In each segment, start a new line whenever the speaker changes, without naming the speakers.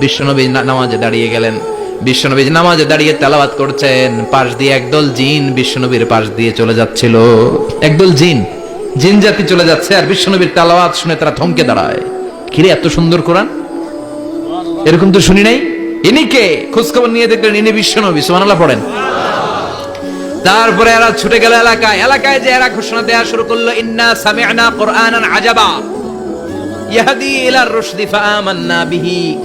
বিশ্বনবী নামাজে দাঁড়িয়ে গেলেন। বিশ্বনবী নামাজে দাঁড়িয়ে তেলাওয়াত করছেন। পাশ দিয়ে একদল জিন বিশ্বনবীর পাশ দিয়ে চলে যাচ্ছিল। একদল জিন। জিন জাতি চলে যাচ্ছে আর বিশ্বনবীর তেলাওয়াত শুনে তারা থমকে দাঁড়ায়। কিরে, এত সুন্দর কোরআন? এরকম তো শুনি নাই? ইনি কে? খোঁজখবর নিয়ে দেখলেন ইনি বিশ্বনবী। সুবহানাল্লাহ, পড়েন। তারপরে এরা ছুটে গেল এলাকায়। এলাকায় যে এরা ঘোষণা দেওয়া শুরু করল, ইন্না সামি'না কুরআনান আজাবা। ইয়াহদি ইলার রুশদি ফাআমান্না বিহি।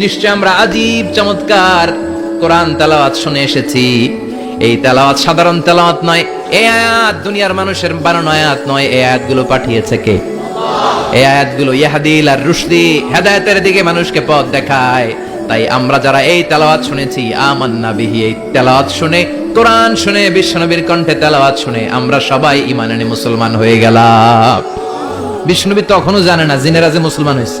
নিশ্চয় আমরা আজীব চমৎকার কোরআন তেলাওয়াত শুনে এসেছি। এই তেলাওয়াত সাধারণ তেলাওয়াত নয় এই আয়াত দুনিয়ার মানুষের বানানো আয়াত নয় এই আয়াতগুলো পাঠিয়েছে কে? এই আয়াতগুলো ইয়াহাদিল আর রুশদি হেদায়েতের দিকে মানুষকে পথ দেখায়। তাই আমরা যারা এই তেলাওয়াত শুনেছি, আমান্না বিহি, এই তেলাওয়াত শুনে, কোরআন শুনে, বিশ্বনবীর কণ্ঠে তেলাওয়াত শুনে, আমরা সবাই ইমানানি মুসলমান হয়ে গেলাম। বিষ্ণুনবী তখনও জানে না জিনেরা যে মুসলমান হয়েছে।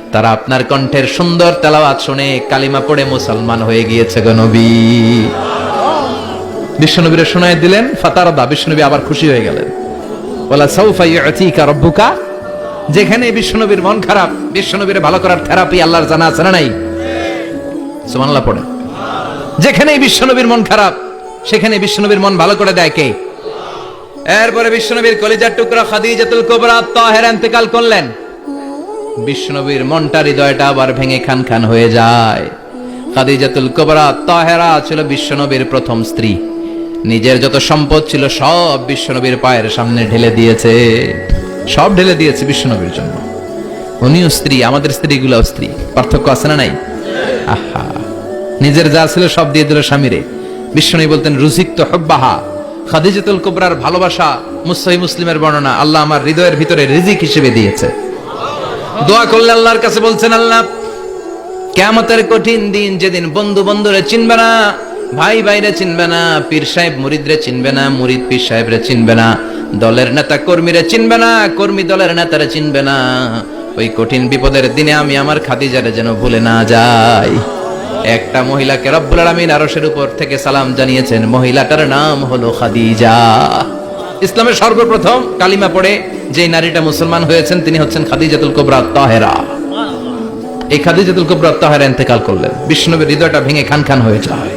তারা আপনার কণ্ঠের সুন্দর তেলাওয়াত শুনে কালিমা পড়ে মুসলমান হয়ে গিয়েছে গো নবী। বিশ্বনবীরা শোনায় দিলেন, ফাতারদা, বিশ্বনবী আবার খুশি হয়ে গেলেন। বলা সৌফা ইউতিকা রব্বুকা? যেখানে বিশ্বনবীর মন খারাপ, বিশ্বনবীর ভালো করার থেরাপি আল্লাহর জানা আছে না নাই? সুবহানাল্লাহ পড়ে। যেখানেই বিশ্বনবীর মন খারাপ, সেখানে বিশ্বনবীর মন ভালো করে দেয় কে? এরপরে বিশ্বনবীর কলিজার টুকরা খাদিজাতুল কুবরা তাহের ইন্তেকাল করলেন। বিশ্বনবীর মনটা হৃদয়টা আবার ভেঙে খান খান হয়ে যায়। খাদিজাতুল কুবরা, তাহেরা ছিল বিশ্বনবীর প্রথম স্ত্রী। নিজের যত সম্পদ ছিল সব বিশ্বনবীর পায়ের সামনে ঢেলে দিয়েছে। সব ঢেলে দিয়েছে বিশ্বনবীর জন্য। উনিও স্ত্রী, আমাদের স্ত্রীগুলোও স্ত্রী। পার্থক্য আছে না নাই? আহা। নিজের যা ছিল সব দিয়ে দিল স্বামীরে। বিশ্বনবী বলতেন, রুজিক তো হব্বাহা। খাদিজাতুল কুবরার ভালোবাসা মুসাই মুসলিমের বর্ণনা আল্লাহ আমার হৃদয়ের ভিতরে রিজিক হিসেবে দিয়েছে। দোয়া করলে আল্লাহর কাছে বলছেন, আল্লাহ কেমতের কঠিন দিন যেদিন বন্ধু বন্ধুরে চিনবে না, ভাই ভাইরে চিনবে না, পীর সাহেব মুরিদরে চিনবে না, মুরিদ পীর সাহেবরে চিনবে না, দলের নেতা কর্মীরে চিনবে না, কর্মী দলের নেতারে চিনবে না, ওই কঠিন বিপদের দিনে আমি আমার খাদিজারে যেন ভুলে না যাই। একটা মহিলাকে রব্বুল আলামিন আরশের উপর থেকে সালাম জানিয়েছেন, মহিলাটার নাম হলো খাদিজা। ইসলামের সর্বপ্রথম কালিমা পড়ে যে নারীটা মুসলমান হয়েছেন, তিনি হচ্ছেন খাদিজাতুল কুবরা তাহেরা। এই খাদিজাতুল কুবরা তাহেরা ইন্তেকাল করলেন। বিষ্ণুনবীর হৃদয়টা ভেঙে খান খান হয়ে যায়।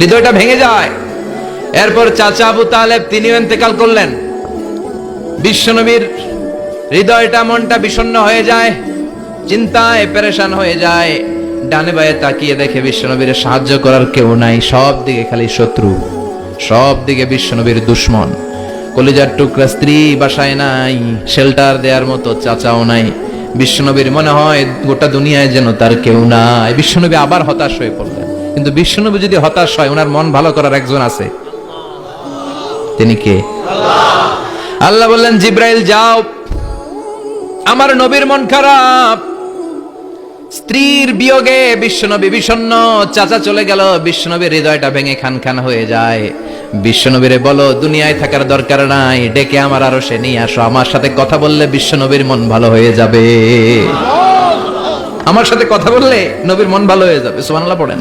হৃদয়টা ভেঙে যায়। এরপর চাচা আবু তালেব, তিনিও ইন্তেকাল করলেন। বিশ্বনবীর হৃদয়টা, মনটা বিষণ্ণ হয়ে যায়, চিন্তায় পেরেশান হয়ে যায়। ডানে বায়ে তাকিয়ে দেখে বিশ্বনবীর সাহায্য করার কেউ নাই। সব দিকে খালি শত্রু সব দিকে বিশ্বনবীর দুশ্মন। কলিজার টুকরা স্ত্রী বাসায় নাই শেল্টার দেওয়ার মতো চাচাও নাই। বিশ্বনবীর মনে হয় গোটা দুনিয়ায় যেন তার কেউ নাই। বিশ্বনবী আবার হতাশ হয়ে পড়লেন। কিন্তু বিশ্বনবী যদি হতাশ হয়, ওনার মন ভালো করার একজন আছে। তিনি কে? আল্লাহ বললেন, জিব্রাইল, যাও। আমার নবীর মন খারাপ। স্ত্রীর বিয়োগে বিশ্বনবী বিষণ্ণ চাচা চলে গেল বিশ্বনবীর হৃদয়টা ভেঙে খান খান হয়ে যায়। বিশ্বনবীরে বলো, দুনিয়ায় থাকার দরকার নাই, ডেকে আমার আরও সে নিয়ে আসো, আমার সাথে কথা বললে বিশ্বনবীর মন ভালো হয়ে যাবে। আমার সাথে কথা বললে নবীর মন ভালো হয়ে যাবে, সুবহানাল্লাহ পড়েন।